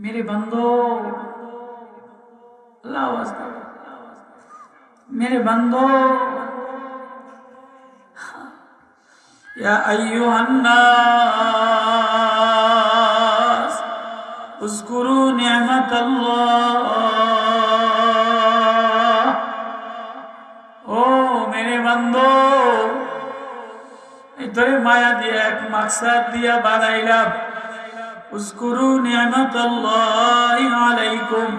মেরে বন্ধ মেরে বন্ধ ইয়া আইয়ুহান নাস ও মেরে বন্ধ এই তোরে মায়া দিয়া এক মাকসাদ দিয়া বানাইলাম উস্কুরু নিয়ামত আলাইকুম।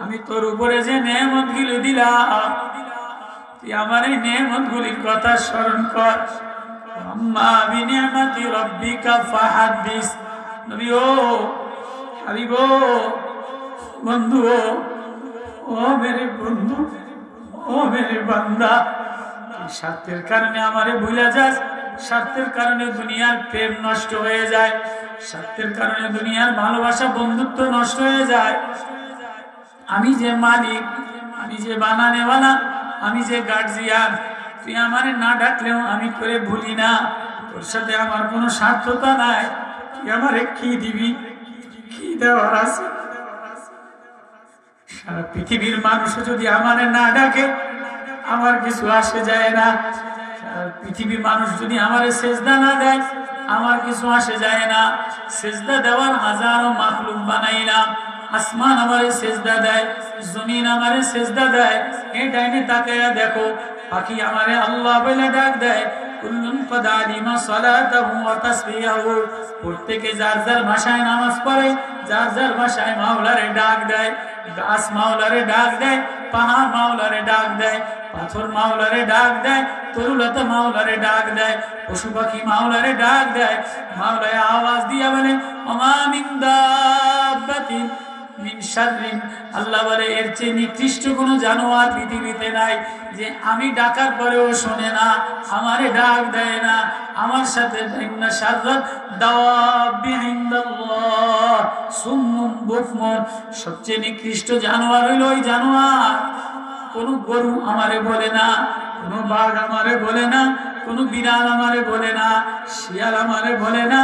আমি তোর উপরে যে নেয়ামতগুলো দিলাম তুই আমার এই নেয়ামত গুলির কথা স্মরণ কর। আম্মা বিনিয়ামাতি রব্বিকা ফাহাদ্দিস। নবী ও হাবিব বন্ধু ও, মেরে বন্ধু ও মেরে বান্দা স্বার্থের কারণে আমারে ভুলে যাস স্বার্থের কারণে দুনিয়ার প্রেম নষ্ট হয়ে যায়। স্বার্থের কারণে দুনিয়ার ভালোবাসা, বন্ধুত্ব নষ্ট হয়ে যায়। আমি যে মালিক, আমি যে বানানেওয়ালা আমি যে গার্জিয়ান তুই আমারে না ডাকলেও আমি করে ভুলি না। তোর সাথে আমার কোনো স্বার্থতা নাই। তুই আমারে কি দিবি? কি দেওয়ার আছে? সারা পৃথিবীর মানুষ যদি আমারে না ডাকে, আমার কিছু আসে যায় না। পৃথিবীর মানুষ যদি আমারে সেজদা না দেয় আমার কিছু আসে যায় না সেজদা দেওয়ার হাজারো মাখলুক বানাইলাম আসমান আমারে সেজদা দেয় জমিন আমারে সেজদা দেয় এই ডাইনে তাকায়া দেখো পাখি আমারে আল্লাহ বলে ডাক দেয় কুল্লুন কদ আলিমা সালাতাহু ওয়া তাসবিহাহু প্রত্যেকে যার যার ভাষায় নামাজ পড়ে যার যার ভাষায় মাওলারে ডাক দেয় গাছ মাওলারে ডাক দেয় পাহাড় মাওলারে ডাক দেয় পাথর মাওলারে ডাক দেয়, তরুলতা মাওলারে ডাক দেয়, পশু পাখি মাওলারে ডাক দেয়, মাওলায় আওয়াজ দিয়া বলে অমামিন দাব্বাতিন মিন শাররিন। আল্লাহ বলে, এর চেয়ে নিকৃষ্ট কোনো জানোয়ার পৃথিবীতে নাই যে আমি ডাকার পরেও শোনে না, আমারে ডাক দেয় না। আমার সাথে সবচেয়ে নিকৃষ্ট জানোয়ার হইল ওই জানোয়ার। কোনো গরু আমারে বলে না, কোনো বাঘ আমারে বলে না, কোনো বিড়াল আমারে বলে না, শিয়াল আমারে বলে না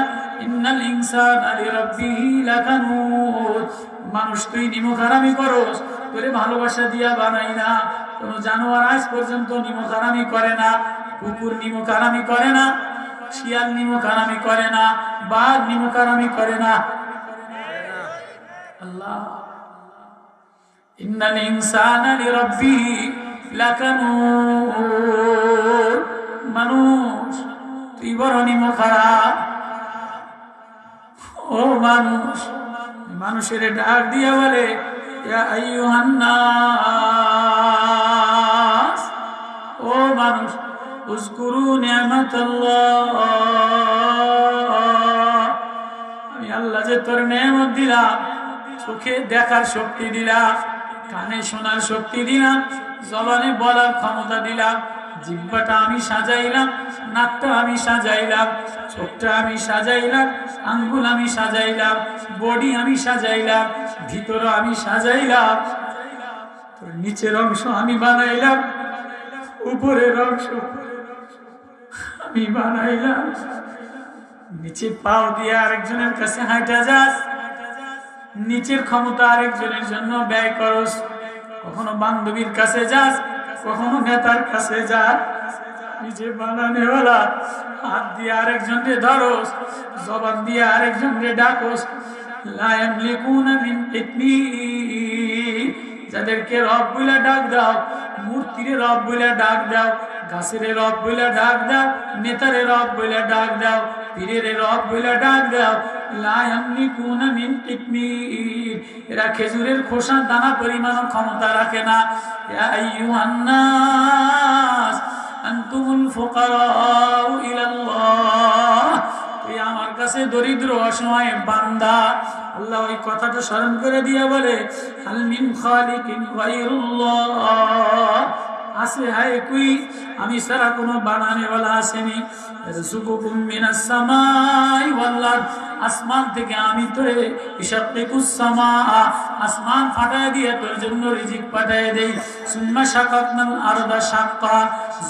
মানুষ তুই ভালোবাসা দিয়া বানাই না, কোনো জানোয়ার পর্যন্ত করে না, কুকুর করে না, শিয়াল করে না, বাঘ করে না। আল্লাহ। ইন্নাল ইনসানা লিরাব্বিহি লাকানুত মানুষ, তুই বড় নিমক হারাম ও মানুষ, মানুষের ডাক দিয়া বলে ও মানুষ নিয়ামাতাল্লাহ। আমি আল্লাহ যে তোর নেয়ামত দিলাম, চোখে দেখার শক্তি দিলাম। কানে শোনার শক্তি দিলাম, জবানে বলার ক্ষমতা দিলাম জিব্বাটা আমি সাজাইলাম, নাকটা আমি সাজাইলাম, চোখটা আমি সাজাইলাম, আঙ্গুল আমি সাজাইলাম, বডি আমি সাজাইলাম ভিতর আমি সাজাইলাম। নিচের অংশ আমি বানাইলাম, উপরের অংশ আমি বানাইলাম। নিচে পাও দিয়ে আরেকজনের কাছে হাঁটা যাস নিচের ক্ষমতা আরেকজনের জন্য ব্যয় করস। কখনো বান্ধবীর কাছে যাস, কখনো নেতার কাছে যাস। নিজে বানানেওয়ালা হাত দিয়ে আরেকজনকে ধরস জবান দিয়ে আরেকজনকে ডাকস। যাদেরকে রব বলে ডাক দাও, মূর্তির রব বলে ডাক দাও। গাছের রব বলে ডাক দাও, নেতারে রব বলে ডাক দাও, পীরের রব বলে ডাক দাও এরা খেজুরের খোসা দানা পরিমাণ ক্ষমতা রাখে না। আমার কাছে দরিদ্র অসহায় বান্দা। আল্লাহ ওই কথাটা স্মরণ করে দিয়া বলে হালমিন খালিকিন আছে হাই কুই আমি সারা কোনো বানানেওয়ালা আসেনি। রসুকুকুম মিনাস সামাই ওয়াল্লাহ আসমান থেকে আমি তোরে ইশাক্কিকুসসামা, আসমান ফাটায় দিয়ে তোর জন্য রিজিক পাঠায় দেই। সুম্মা শাকাকনাল আরদা শাক্কা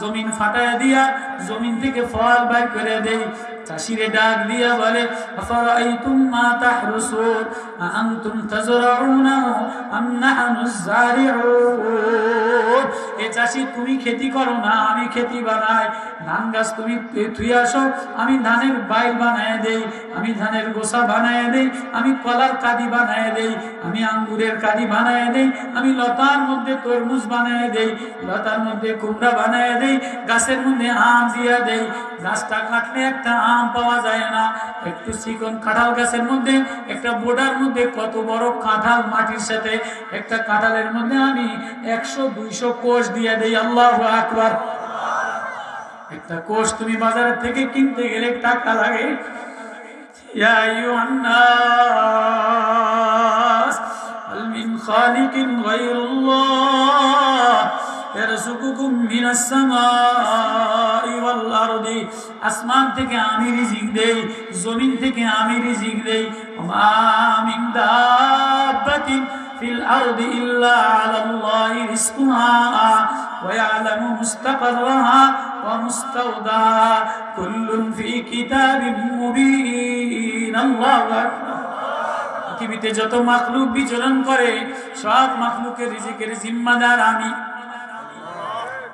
জমিন ফাটায় দিয়া জমিন থেকে ফল বাই করে দেই। চাষিরে ডাক দিয়া বলে, আফারাইতুম মা তাহরুসুন? আনতুম তাজরাউনাহু আম নাহনুজ জারিউন? এ চাষি, তুমি খেতি করো না, আমি খেতি বানাই। ধান গাছ তুমি থুই আসো, আমি ধানের বাইল বানায় দেই। আমি ধানের গোসা বানায় দেই আমি কলার কাদি বানায় দেই, আমি আঙ্গুরের কাদি বানায় দেই, আমি লতার মধ্যে তরমুজ বানায় দেই, লতার মধ্যে কুমড়া বানায় দেই, গাছের মধ্যে আম দিয়া দেই। গাছটা কাটলে একটা আম পাওয়া যায় না। একটু চিকন কাঁঠাল গাছের মধ্যে, একটা বোডার মধ্যে কত বড় কাঁঠাল মাটির সাথে, একটা কাঁঠালের মধ্যে আমি একশো, দুইশো কোষ দিয়ে দেই, আল্লাহ আকবার। একটা কোষ তুমি বাজার থেকে কিনতে গেলে টাকা লাগে। يا أيها الناس هل من خالق غير الله يرزقكم من السماء والأرض আসমান থেকে আমি রিজিক দেই জমিন থেকে আমি রিজিক দেই ওমা মিন দাব্বাতিন ফিল পৃথিবীতে যত মাখলুক বিচরণ করে, সব মাখলুকের রিজিকের জিম্মাদার আমি।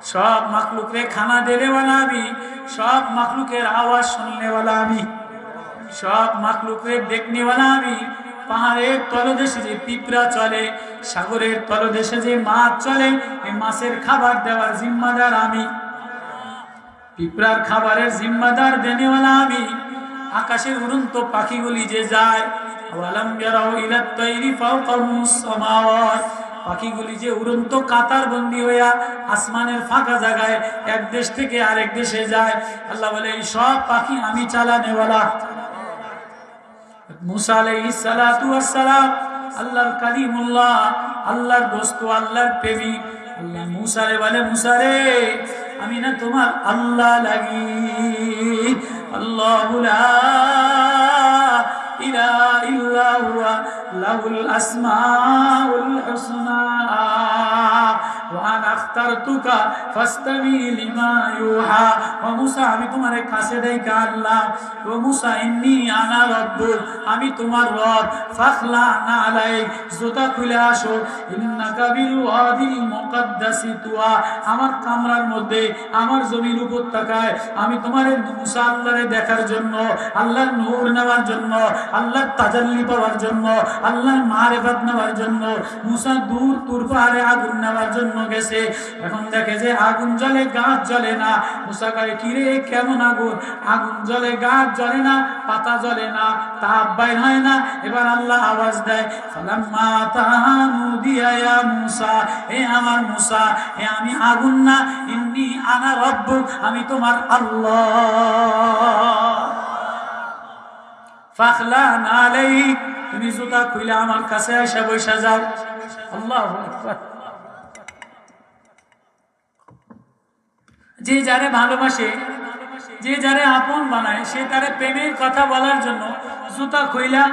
সব মাখলুকরে খানা দেলেওয়ালা আমি, সব মাখলুকের আওয়াজ শুনলেওয়ালা আমি। সব মাখলুকরে দেখনেওয়ালা আমি। পাহাড়ের তলদেশে যে পিঁপড়া চলে, সাগরের তলদেশে যে মাছ চলে, এই মাছের খাবার দেওয়ার জিম্মাদার আমি। পিঁপড়ার খাবারের জিম্মাদার দেনেওয়ালা আমি। আকাশের উড়ন্ত পাখিগুলি যে যায় পাখিগুলি যে উড়ন্ত কাতার বন্দি হইয়া আসমানের ফাঁকা জায়গায় এক দেশ থেকে আরেক দেশে যায়। আল্লাহ বলে, এই সব পাখি আমি চালানেওয়ালা। মুসা আলাইহিস সালাতু ওয়াস সালাম, আল্লাহর কালিমুল্লাহ, আল্লাহর দোস্ত আল্লাহর প্রেমী আল্লাহ মুসা রে বলে, মুসা রে, আমি না তোমার আল্লাহ লাগি। আল্লাহ লা ইলাহা ইল্লা হুয়া লাহুল আসমাউল হুসনা আখতারতুকা ফাস্তামি লিমা ইউহা ও মুসা আমি তোমার কাছে ডাইকা আল্লাহ ও মুসা, ইন্নী আনা রব্বুক আমি তোমার রব। ফাখলা না আলাইক, জুতা খুলে আসো। ইন্নাকা বিল ওয়াদিল মুকাদ্দাসি তুয়া। আমার কামরার মধ্যে, আমার জমির উপত্যকায় আমি তোমার মুসা আল্লাহরে দেখার জন্য, আল্লাহর নূর নেওয়ার জন্য, আল্লাহর তাজাল্লি পাওয়ার জন্য আল্লাহর মারেফাত নেওয়ার জন্য, মুসা দূর তুর পাহাড়ে আগুন নেওয়ার জন্য গেছে। এখন দেখে যে আগুন জ্বলে, গাছ জ্বলে না। মুসা কয়, কিরে, কেমন আগুন? আগুন জ্বলে, গাছ জ্বলে না, পাতা জ্বলে না, তাপ বাইর হয় না। এবার আল্লাহ আওয়াজ দেয়, ফালাম্মা তাহানু দিয়া মুসা, হে আমার মুসা, হে আমি আগুন না, ইন্নি আনা রব্বুক, আমি তোমার আল্লাহ। ফাখলা নালাইক তুমি জুতা খুলে আমার কাছে এসে বসে যাও আল্লাহু যে যারে ভালোবাসে, যে যারে আপন বানায়, সে তারে প্রেমের কথা বলার জন্য জুতা খুইলা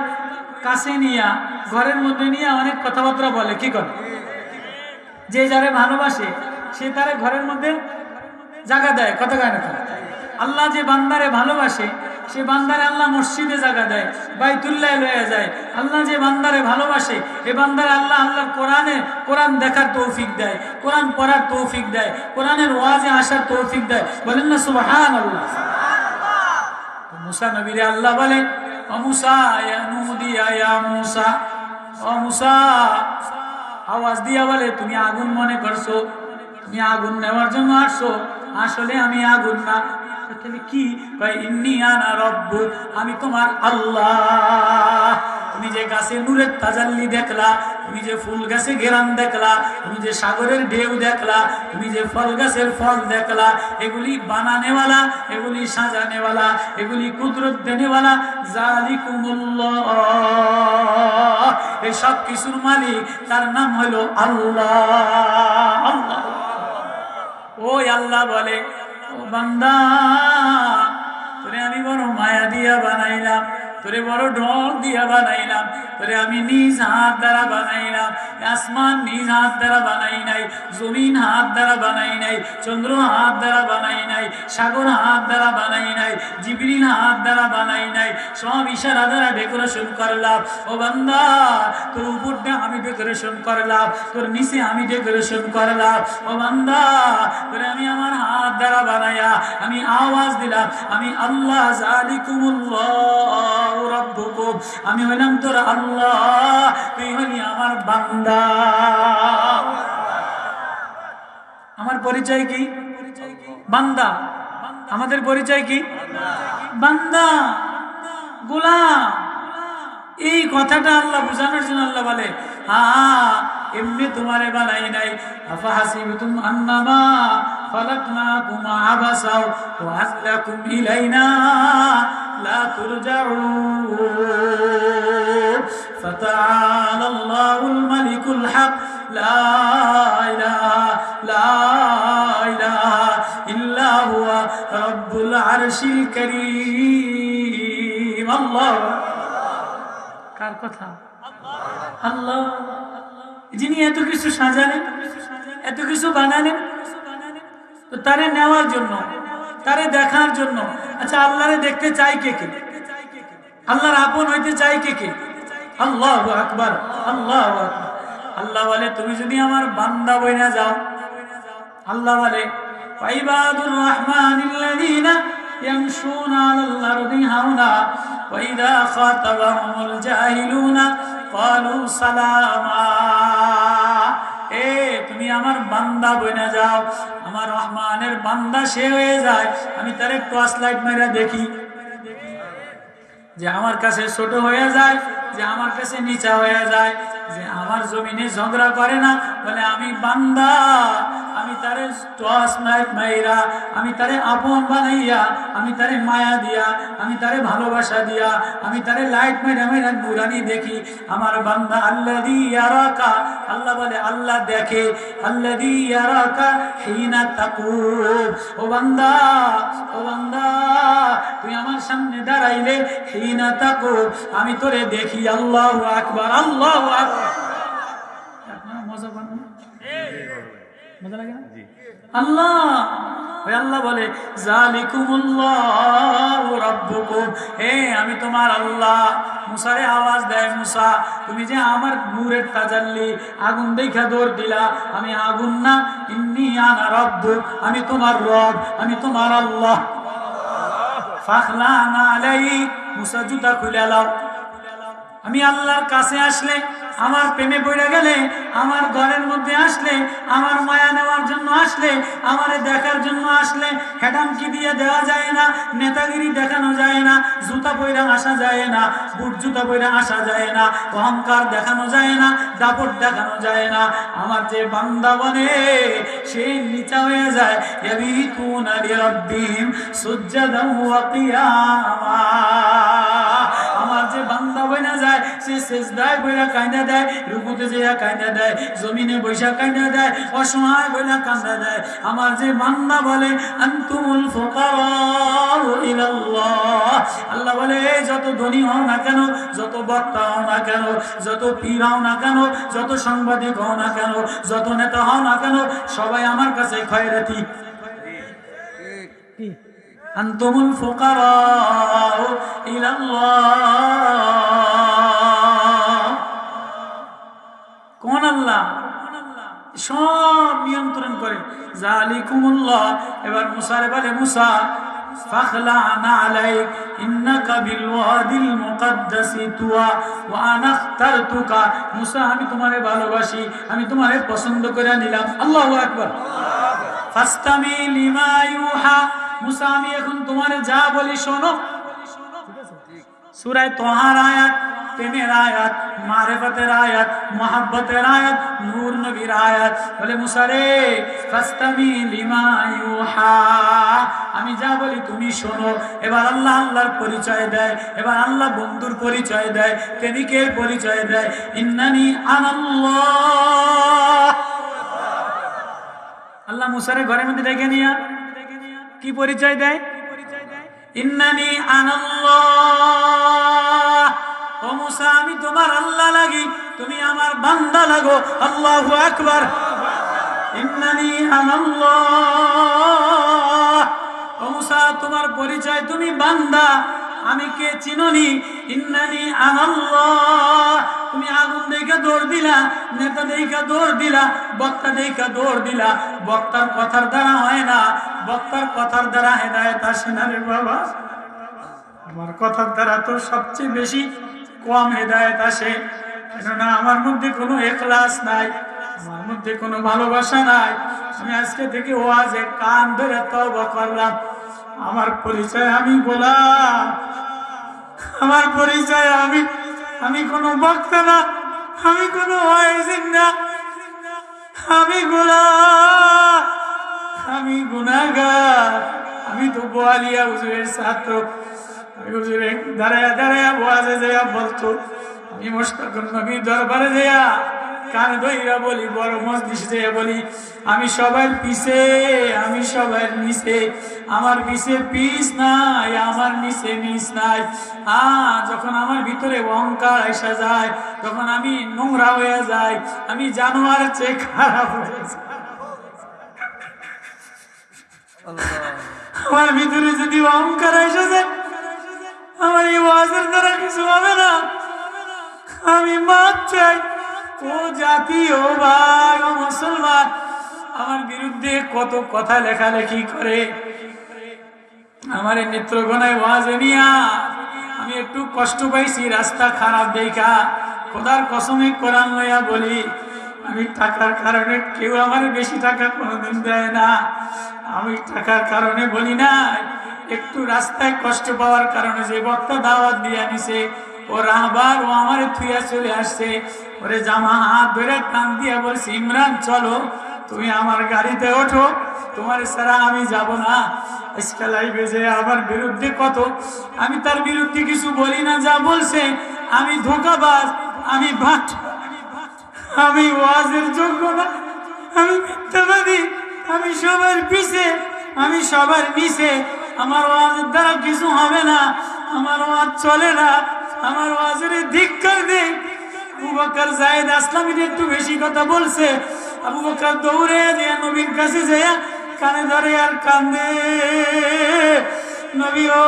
কাছে নিয়া, ঘরের মধ্যে নিয়ে অনেক কথাবার্তা বলে। কি করে যে যারে ভালোবাসে, সে তারে ঘরের মধ্যে জায়গা দেয়। কথা না আল্লাহ যে বান্দারে ভালোবাসে সে বান্দারে আল্লাহ মসজিদে জায়গা দেয়, বাইতুল্লাহ লয়ে যায়। আল্লাহ যে বান্দারে ভালোবাসে, এ বান্দারে আল্লাহ আল্লাহর কোরআনে, কোরআন দেখার তৌফিক দেয়, কোরআন পড়ার তৌফিক দেয়, কোরআনের ওয়াজে আসার তৌফিক দেয়। বলেন না সুবহান আল্লাহ মুসা নবীরে আল্লাহ বলে ও মুসা ইয়া নুদিয়া ইয়া মুসা, আওয়াজ দিয়া বলে, তুমি আগুন মনে করছ, তুমি আগুন নেওয়ার জন্য আসছো। আসলে আমি আগুন না তাহলে কি? রব্বু, আমি তোমার আল্লাহ। তুমি যে গাছে নূরের তাজাল্লি দেখলা, তুমি যে ফুল গাছে গেরান দেখলা, তুমি যে সাগরের ঢেউ দেখলা, তুমি যে ফল গাছের ফল দেখলা, এগুলি বানানেওয়ালা, এগুলি সাজানেওয়ালা, এগুলি কুদরত দেনেওয়ালা জালিকুমুল্লাহ এই সব কিছুর মালিক তার নাম হলো আল্লাহ। আল্লাহ ওই আল্লাহ বলে বান্দা তোরে আমি বড় মায়া দিয়া বানাইলাম। তোরে বড় ঢোল দিয়া বানাইলাম, তোরে আমি নিজ হাত দ্বারা বানাইলাম, আসমান নিজ হাত দ্বারা বানাই নাই, জমিন হাত দ্বারা বানাই নাই, চন্দ্র হাত দ্বারা বানাই নাই, সাগর হাত দ্বারা বানাই নাই, জিবরিল হাত দ্বারা বানাই নাই, সব ইশারা দ্বারা ডেকোরেশন করলাম। ও বান্দা, তোর উপরটা আমি ডেকোরেশন করলাম, তোর নিচে আমি ডেকোরেশন করলাম। ও বান্দা, তোরে আমি আমার হাত দ্বারা বানাইয়া আমি আওয়াজ দিলাম, আমি আল্লাহ জালিকুমুল্লাহ। আমি হইলাম তোর আল্লাহ। তুই হলি আমার বান্দা। আমার পরিচয় কি? বান্দা। আমাদের পরিচয় কি? বান্দা। গোলাম। এই কথাটা আল্লাহ বুঝানোর জন্য আল্লাহ বলে, হা এমনি তোমারে বানাই নাই আফা হাসিবতুম আন্নামা خلقناكم عبثا وأنكم إلينا لا ترجعون فتعالى الله الملك الحق لا إله لا إله إلا هو رب العرش الكريم الله কার কথা আল্লাহ যিনি এত কিছু সাজালেন এত কিছু বানালেন তো তারে নেওয়ার জন্য তারে দেখার জন্য আচ্ছা আল্লাহরে দেখতে চাই কে কে আল্লাহর আপন হইতে চাই কে কে আল্লাহ আকবার আল্লাহ আকবার আল্লাহ বলে তুমি যদি আমার বান্দা বইনা যাও আল্লাহ বলে ওয়াইবাদুর রহমানিল্লাযীনা يمشون على الأرض هونا وإذا خاطبهم الجاهلون قالوا سلاما এ, তুমি আমার বান্দা বইনা যাও। আমার রহমানের বান্দা সে হয়ে যায়। আমি তার টর্চ লাইট মেরা দেখি। যে আমার কাছে ছোট হয়ে যায়, যে আমার কাছে নিচা হয়ে যায়। যে আমার জমিনে ঝগড়া করে না, বলে আমি বান্দা, আমি তারে টস মাইরা, আমি তারে আপন বানাইয়া, আমি তারে মায়া দিয়া, আমি তারে ভালোবাসা দিয়া, আমি তারে লাইট মাইরা মাইরা নুরানি দেখি। আমার বান্দা আল্লাহ ইয়ারাকা, আল্লাহ বলে, আল্লাহ দেখে আল্লাহ ইয়ারাকা হিনা তাকুব। ও বান্দা ও বান্দা, তুই আমার সামনে দাঁড়াইলে হিনা তাকুব। আমি তোরে দেখি, আল্লাহ আকবার আল্লাহ আকবার। আপনারা মজা পান মজা লাগে না? আল্লাহ ওই আল্লাহ বলে জালিকুমুল্লাহু রাব্বুকুম। হে আমি তোমার আল্লাহ। মুসারে আওয়াজ দেয় মুসা তুমি যে আমার নূরের তাজাল্লি আগুন দেখা দৌড় দিলা। আমি আগুন না ইন্নি আনা রব্বুক আমি তোমার রব আমি তোমার আল্লাহ। ফাখলানা আলাইক মুসা জুতা খুলে লাও। আমি আল্লাহর কাছে আসলে আমার প্রেমে পড়ে গেলে, আমার ঘরের মধ্যে আসলে, আমার মায়া নেওয়ার জন্য আসলে, আমারে দেখার জন্য আসলে হেডামকি দিয়ে দেওয়া যায় না, নেতাগিরি দেখানো যায় না, জুতা পয়রা আসা যায় না, বুট জুতা পয়রা আসা যায় না, অহংকার দেখানো যায় না, দাপট দেখানো যায় না। আমার যে বান্দা বনে সে নিচা হয়ে যায় সুজ্জাদান ওয়া কিয়ামা। আমার যে বান্দা বইনা যায়, সে সেজদায় বইরা কাইন্দা দেয়, রুকুতে যেয়া কাইন্দা দেয়, জমিনে বৈশা কাইন্দা দেয় অসহায় বইলা কান্দা দেয়। আমার যে বান্দা বলে, আনতুমুল আল্লাহ বলে যত ধনী হও না কেন, যত বক্তা হও না কেন, যত পীর হও না কেন, যত সাংবাদিক হও না কেন, যত নেতা হও না কেন, সবাই আমার কাছে খয়রাতি। أنتم الفقراء إلى الله কোন আল্লাহ সব নিয়ন্ত্রণ করে জালিকুমুল্লাহ এবার মুসারে বলে মুসা فاخلعنا عليك إنك بالوادي المقدس طوى وأنا اخترتك মুসা আমি তোমারে ভালোবাসি আমি তোমারে পছন্দ করে নিলাম আল্লাহু আকবার ফাস্তামি লিমা ইউহা মুসা, আমি এখন তোমার যা বলি শোনো। সুরায় তোহার আয়াত, প্রেমের আয়াত, মারেফতের আয়াত, মহাব্বতের আয়াত, নূর নবীর আয়াত। বলে মুসারে ফাস্তামি আমি যা বলি তুমি শোনো। এবার আল্লাহ আল্লাহর পরিচয় দেয়, এবার আল্লাহ বন্ধুর পরিচয় দেয় প্রেমিকের পরিচয় দেয়? ইন্নানি আনাল্লাহ। আল্লাহ মুসারে ঘরের মধ্যে ডেকে নিয়া। কি পরিচয় দেয়? ইন্নানি আনাল্লাহ। ও মুসা, আমি তোমার আল্লাহ লাগি, তুমি আমার বান্দা লাগো। আল্লাহু আকবার। ইন্নানি আনাল্লাহ। ও মুসা, তোমার পরিচয় তুমি বান্দা, আমি কে চিননি? ইন্নানি আনাল্লাহ। দিলা, নেতা দেখে দৌড় দিলা, বক্তা দেখে দৌড় দিলা। বক্তার কথার দ্বারা হয় না, বক্তার কথার দ্বারা হেদায়ত আসে না রে বাবা। আমার কথার দ্বারা তো সবচেয়ে বেশি কম হেদায়ত আসে। কেননা আমার মধ্যে কোনো এখলাস নাই, আমার মধ্যে কোনো ভালোবাসা নাই। আমি আজকে থেকে ওয়াজে কান ধরে তওবা করলাম। আমার পরিচয় আমি গোলাম। আমার পরিচয় আমি আমি কোনো বক্তা না। আমি কোনো আমি গোলা আমি গুনাগার আমি তো বোয়ালিয়া হুজুরের ছাত্র। আমি হুজুরে দাঁড়ায় দাঁড়ায় বোয়াজে যাইয়া বলতো আমি মোস্তাকুর দরবারে যাইয়া কান ধইরা বলি বড় মসজিদ বলি আমি সবার পিছে আমি সবার নিচে আমার পিছে পিস নাই আমার নিচে নিচ নাই। হ্যাঁ যখন আমার ভিতরে অহংকার এসে যায় তখন আমি নোংরা হয়ে যাই আমি জানোয়ার চেয়ে খারাপ হয়ে যাই। আমার ভিতরে যদি অহংকার এসে যায় আমার এই ওয়াজের দ্বারা কিছু হবে না। আমি মাপ চাই। ও জাতি ও ভাই, ও মুসলমান, আমার বিরুদ্ধে কত কথা লেখালেখি করে। আমার নেত্রগোনায় ওয়াজে নিয়া আমি একটু কষ্ট পাইছি রাস্তা খারাপ দেখা। খোদার কসমে কোরআন লইয়া বলি, আমি টাকার কারণে কেউ আমার বেশি টাকা কোনোদিন দেয় না। আমি টাকার কারণে বলি না একটু রাস্তায় কষ্ট পাওয়ার কারণে যে বক্তা দাওয়াত দিয়ে নিছে ও রাহবার, ও আমার থুয়া চলে আসছে। ওরে জামা হাত ধরে টান দিয়া বলছি, ইমরান, চলো, তুমি আমার গাড়িতে ওঠো, তোমার ছাড়া আমি যাব না। আজকে লাইভে যে আমার বিরুদ্ধে কত, আমি তার বিরুদ্ধে কিছু বলি না, যা বলছে, আমি ধোকাবাজ, আমি ভাট, আমি ওয়াজের যোগ্য না, আমি মিথ্যাবাদী, আমি সবার পিছে, আমি সবার নিচে। আমার ওয়াজের দ্বারা কিছু হবে না, আমার ওয়াজ চলে না। আমার ওয়াজের ধিক্কার দেয় আবু বকর জায়েদ আসলামীর একটু বেশি কথা বলছে। আবু বকর দৌড়ে যে নবীর কাছে যায়, কানে ধরে আর কান্দে। নবী ও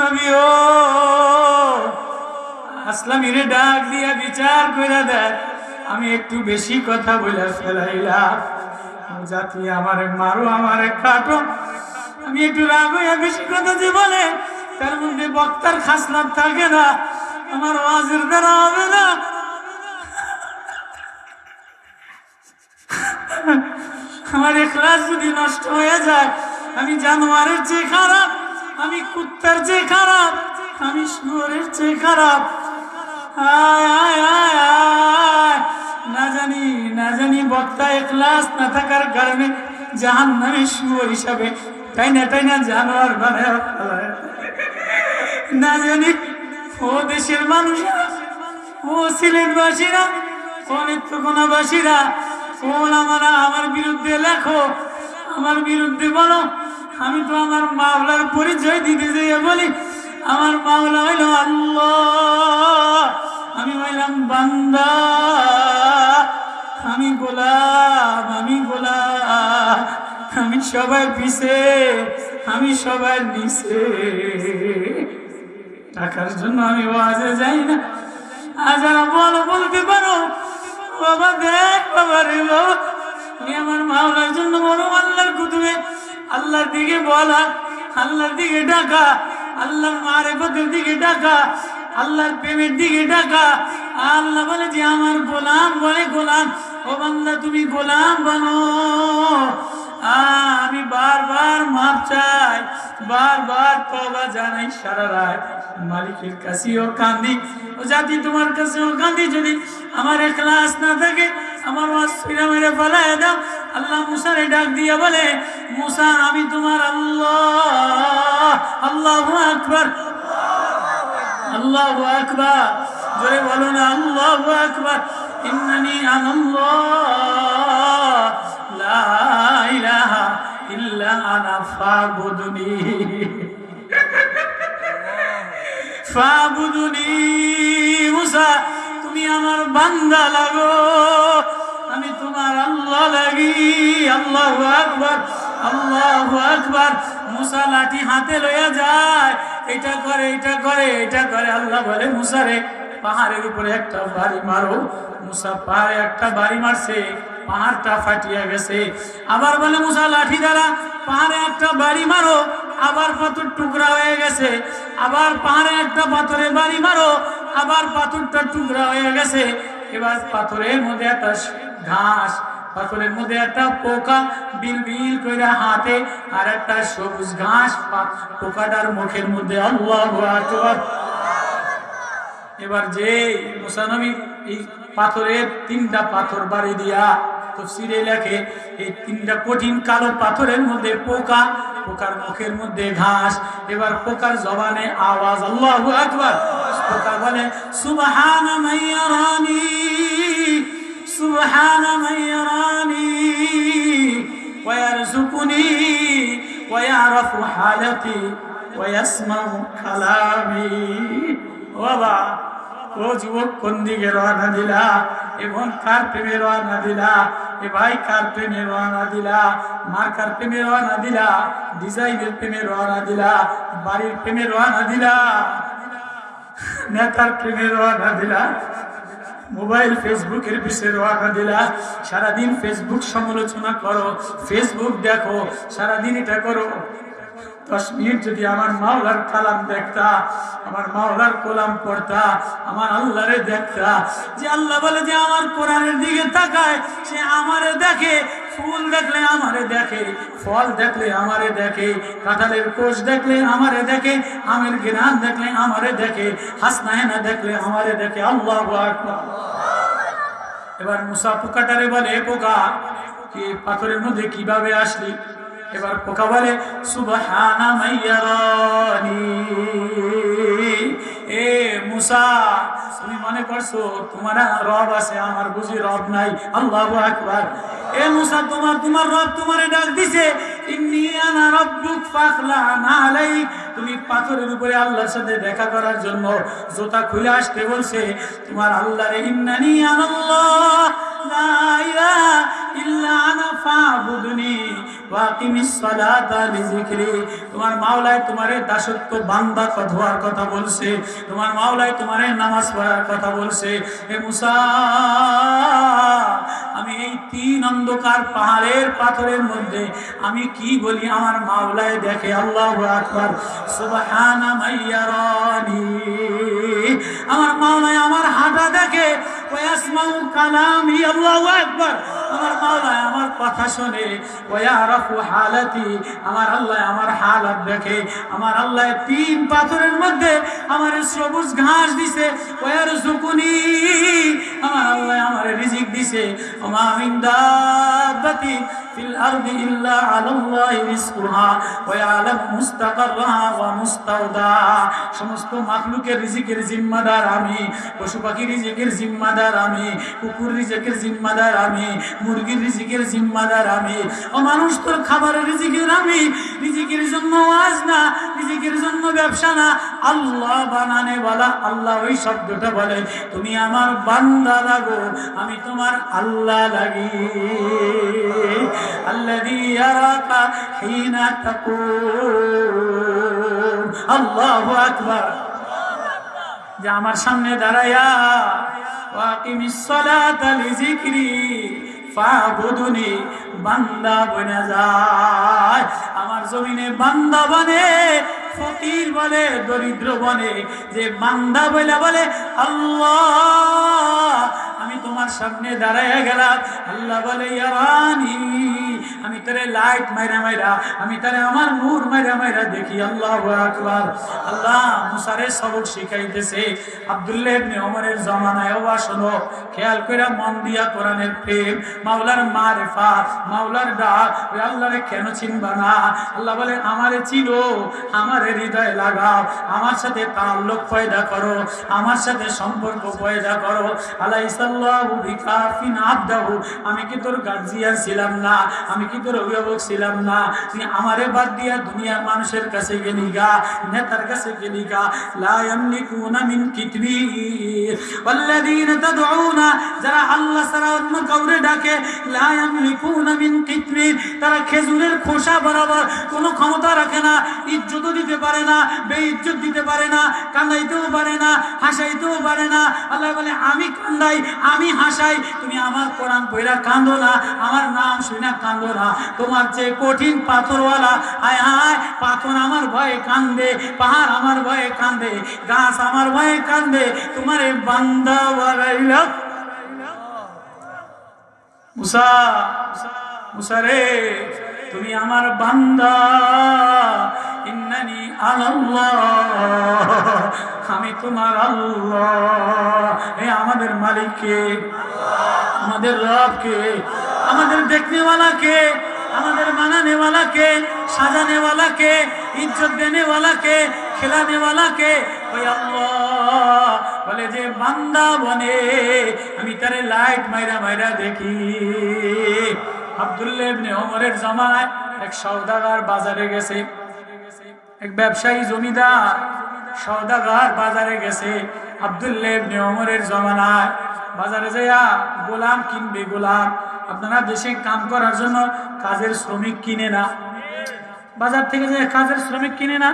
নবী ও আসলামীরে ডাক দিয়া বিচার কইরা দেয়। আমি একটু বেশি কথা বলে ফেলাইলাম। জাতি আমারে মারো, আমারে কাটো আমি একটু রাগ হইয়া বেশি কথা যে বলে তার মধ্যে বক্তার খাসলাম থাকে না, আমার ওয়াজের দ্বারা হবে না। আমার এখলাস যদি নষ্ট হয়ে যায়, আমি জানোয়ারের চেয়ে খারাপ, আমি কুত্তার চেয়ে খারাপ, আমি শুয়োরের চেয়ে খারাপ। না জানি না জানি বক্তা এখলাস না থাকার কারণে জাহান নামে শুয়োর হিসাবে তাই না তাই না জানোয়ার বানায়। না জানি, ও দেশের মানুষেরা, ও সিলেটবাসীরা ও নেত্রকোনাবাসীরা ও আমারা আমার বিরুদ্ধে লেখো, আমার বিরুদ্ধে বলো, আমি তো আমার মাওলার পরিচয় দিতে যেয়ে বলি, আমার মাওলা হইল আল্লাহ, আমি হইলাম বান্দা, আমি গোলাম আমি গোলাম, আমি সবাই পিছে। আমি সবার নিচে। টাকার জন্য আমি ওয়াজে যাই না। আর যারা বলো বলতে পারো, বাবা দেখ, বাবা রে বাবা। আমি আমার মাওলার জন্য বড় আল্লাহর কুতুবে। আল্লাহর দিকে বলা, আল্লাহর দিকে ডাকা, আল্লাহর মারে মারেফতের দিকে ডাকা, আল্লাহর প্রেমের দিকে ডাকা। আল্লাহ বলে যে, আমার গোলাম বলে গোলাম। ও বান্দা, তুমি গোলাম বানো। আমি বারবার মাপ চাই, বারবার তবা জানাই সারা রাত। মালিকের কাছেও কান্দি, ও জাতি তোমার কাছেও কান্দি, যদি আমার ক্লাস না থাকে, আমার ওয়াসিরা মেরে ফেলায় দাও। আল্লাহ মুসারে ডাক দিয়া বলে, মুসা, আমি তোমার আল্লাহ আল্লাহ আকবার, আল্লাহু আকবার। জোরে বলো না আল্লাহু আকবার। ইন্নানি আনাল্লাহ। লা ইলাহা ইল্লা ইল্লা আনা ফাবুদুনি। ফাবুদুনি মুসা তুমি আমার বান্দা লাগো। আমি তোমার আল্লাহ লাগি। আল্লাহ আকবার আল্লাহ আকবার। মুসা লাঠি হাতে লইয়া যায়। এটা করে এটা করে এটা করে। আল্লাহ বলে মুসারে পাহাড়ের উপরে একটা বাড়ি মারো। মুসা পাহাড়ে একটা বাড়ি মারছে। পাহাড়টা ফাটিয়া গেছে। আবার বলে, মুসা, লাঠি দ্বারা পাহাড়ে একটা বাড়ি মারো, আবার পাথর টুকরা হয়ে গেছে। আবার পাহাড়ে একটা পাথরে বাড়ি মারো, আবার পাথরটা টুকরা হয়ে গেছে। এবার পাথরের মধ্যে একটা ঘাস, পাথরের মধ্যে একটা পোকা বিল বিল করে হাতে আর একটা সবুজ ঘাস পোকাটার মুখের মধ্যে এবার যে মুসানবী এই পাথরের তিনটা পাথর বাড়ি দিয়া তফসিরে লেখে এই তিনটা কঠিন কালো পাথরের মধ্যে পোকা পোকার মুখের মধ্যে ঘাস এবার পোকার জবানে আওয়াজ আল্লাহ আকবার পোকা বলে সুবহান মাইয়ারানি সুবহান মাইয়ারানি ويرزقني ويعرف حالتي ويسمع كلامي বাবা ও যুবক কোন দিকে রওনা দিলা এবং কার প্রেমে রওনা দিলা, এ ভাই কার প্রেমে রওনা দিলা, মার কার প্রেমে রওনা দিলা, ডিজাইনের প্রেমে রওনা দিলা, বাড়ির প্রেমে রওনা দিলা, নেতার প্রেমে রওনা দিলা, মোবাইল, ফেসবুকের পিছিয়ে রওনা দিলা, সারাদিন ফেসবুক সমালোচনা করো, ফেসবুক দেখো, সারাদিন এটা করো। দশ যদি আমার মাওলার কালাম দেখতা আমার মাওলার কোলাম পড়তা আমার আল্লাহরে দেখতা যে আল্লাহ বলে যে আমার কোরআনের দিকে তাকায় সে আমারে দেখে ফুল দেখলে আমারে দেখে ফল দেখলে আমারে দেখে কাঁঠালের কোষ দেখলে আমারে দেখে আমের গ্রান দেখলে আমারে দেখে হাসনায়না দেখলে আমারে দেখে আল্লাহ এবার মুসা পোকাটারে বলে পোকা কি পাথরের মধ্যে কীভাবে আসলি এবার পোকা বলে, সুবহানা মাইয়ারানি। এ মুসা, তুমি মনে করছ তোমার রব আছে, আমার বুঝি রব নাই? আল্লাহু আকবার। এ মুসা, তোমার তোমার রব তোমারে ডাক দিছে, ইন্নি আনা রাব্বুক ফাখলানা আলাইক। তুমি পাথরের উপরে আল্লাহর সাথে দেখা করার জন্য জোতা খুলে আসতে বলছে, তোমার ইন্নানি আনা ফাবুদনি ওয়া আকিমিস তোমার মাওলায় দাসত্ব, বান্দা কথা বলছে। তোমার মাওলায় তোমারে নামাজ পড়ার কথা বলছে। মুসা, আমি এই তিন অন্ধকার পাহাড়ের পাথরের মধ্যে আমি কি বলি? আমার মাওলায় দেখে আল্লাহ সুবহানা মাইয়ারানি। আমার মাওলায় আমার হাঁটা দেখে ওয়াসমাউ কালামি আল্লাহু আকবার। আমার মাওলায় আমার কথা শুনে ওয়ারাফু হালাতি আমার আল্লাহ আমার হালাত দেখে, আমার আল্লাহ তিন পাথরের মধ্যে আমার সবুজ ঘাস দিছে ওয়ার সুকুনি আমার আল্লাহ আমার রিজিক দিছে, ওমা দাব্বাতি ফিল আরদি ইল্লা আলাল্লাহি রিজকুহা ওয়া ইয়ালামু মুস্তাকাররাহা ওয়া মুস্তাওদাহা সমস্ত মাখলুকের রিজিকের জিম্মাদার আমি পশু পাখির রিজিকের জিম্মাদার আমি কুকুর রিজিকের জিম্মাদার আমি মুরগির রিজিকের জিম্মাদার আমি। ও মানুষ তোর খাবারের রিজিকের আমি। রিজিকের জন্য আজ না, রিজিকের জন্য ব্যবসা না। আল্লাহ বানানে বলা, আল্লাহ ওই শব্দটা বলে, তুমি আমার বান্দা লাগো, আমি তোমার আল্লাহ লাগি। আল্লাহ আল্লাহ যে আমার সামনে দাঁড়ায়া। বাকি সালাত তালি জিক্রি ফাবুদুনি বান্দা বনে যায়। আমার জমিনে বান্দা বনে ফকির বলে, দরিদ্র বনে যে বান্দা বলে বলে, আল্লাহ, আমি তোমার সামনে দাঁড়ায় গেলাম। আল্লাহ বলে ইয়ারানি আমি তারে লাইট মাইরা মাইরা, আমি তারে আমার নূর মাইরা মাইরা দেখি, আল্লাহ আকবার। আল্লাহ মুসারে সবক শিখাইতেছে, আব্দুল্লাহ ইবনে ওমরের জামানায়, ওয়া শোনো, খেয়াল কইরা মন দিয়া কোরআনের প্রেম, মাওলার মারেফাত মাওলার ডাক, ওই আল্লাহরে কেন চিনবা না? আল্লাহ বলে, আমারে চিনো, আমার হৃদয় লাগাও। আমার সাথে তাল্লুক পয়দা করো। আমার সাথে সম্পর্ক পয়দা করো। আলাইসাল্লাহু বিকাফিন আবদাহু। আমি কি তোর গার্জিয়ান ছিলাম না? আমি কি তোর অভিভাবক ছিলাম না? তুই আমারে বাদ দিয়া দুনিয়ার মানুষের কাছে গেলি গা, নেতার কাছে গেলি গা। লা ইয়ামলিকুনা মিন কিতমির ওয়াল্লাযীনা তাদউনা। যারা আল্লাহ ছাড়া অন্য কাউরে ডাকে, লা ইয়ামলিকুনা মিন কিতমির তারা খেজুরের খোসা বরাবর কোনো ক্ষমতা রাখে না। ইজ্জত দিতে পারে না, বেইজ্জত দিতে পারে না, কান্দাইতেও পারে না, হাসাইতেও পারে না। আল্লাহ বলে, আমি কান্দাই, আমি হাসাই, তুমি আমার কোরআন পয়লা কান্দো না, আমার নাম শুনে কান্দো না। তোমার যে কঠিন পাথরওয়ালা, হায় হায়, পাথর আমার ভয়ে কান্দে, পাহাড় আমার ভয়ে কান্দে, গাছ আমার ভয়ে কান্দে, তোমার এই বান্দা বাড়াইলা মুসা মুসা রে, তুমি আমার বান্দা ইন্নানি আল্লাহ আমি তোমার আল্লাহ। এ আমাদের মালিককে, আমাদের রবকে, আমাদের দেখনেওয়ালাকে, আমাদের মানানেওয়ালাকে, সাজানেওয়ালাকে, ইজ্জত দেনেওয়ালাকে, খেলানেওয়ালাকে, ওই আল্লাহ বলে যে, বান্দা বনে, আমি তারে লাইট মাইরা মাইরা দেখি। আব্দুল্লাহ ইবনে ওমরের জামানায় এক সৌদাগার বাজারে গেছে। এক ব্যবসায়ী জমিদার সৌদাগার বাজারে গেছে আবদুল্লাহরের জমানায়। বাজারে যাইয়া গোলাম কিনবে গোলাম। আপনারা দেশে কাম করার জন্য কাজের শ্রমিক কিনে না। বাজার থেকে যে কাজের শ্রমিক কিনে না?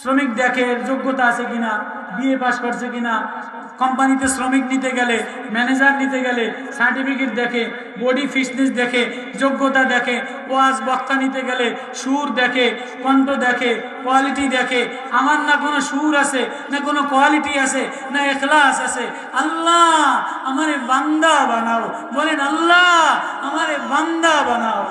শ্রমিক দেখে যোগ্যতা আছে কিনা বিএ পাস করছে কিনা, কোম্পানিতে শ্রমিক নিতে গেলে ম্যানেজার নিতে গেলে সার্টিফিকেট দেখে বডি ফিটনেস দেখে, যোগ্যতা দেখে, ওয়াজ বক্তা নিতে গেলে, সুর দেখে, কণ্ঠ দেখে কোয়ালিটি দেখে, আমার না কোনো সুর আছে, না কোনো কোয়ালিটি আছে, না এখলাস আছে। আল্লাহ, আমারে বান্দা বানাও। বলেন, আল্লাহ, আমারে বান্দা বানাও।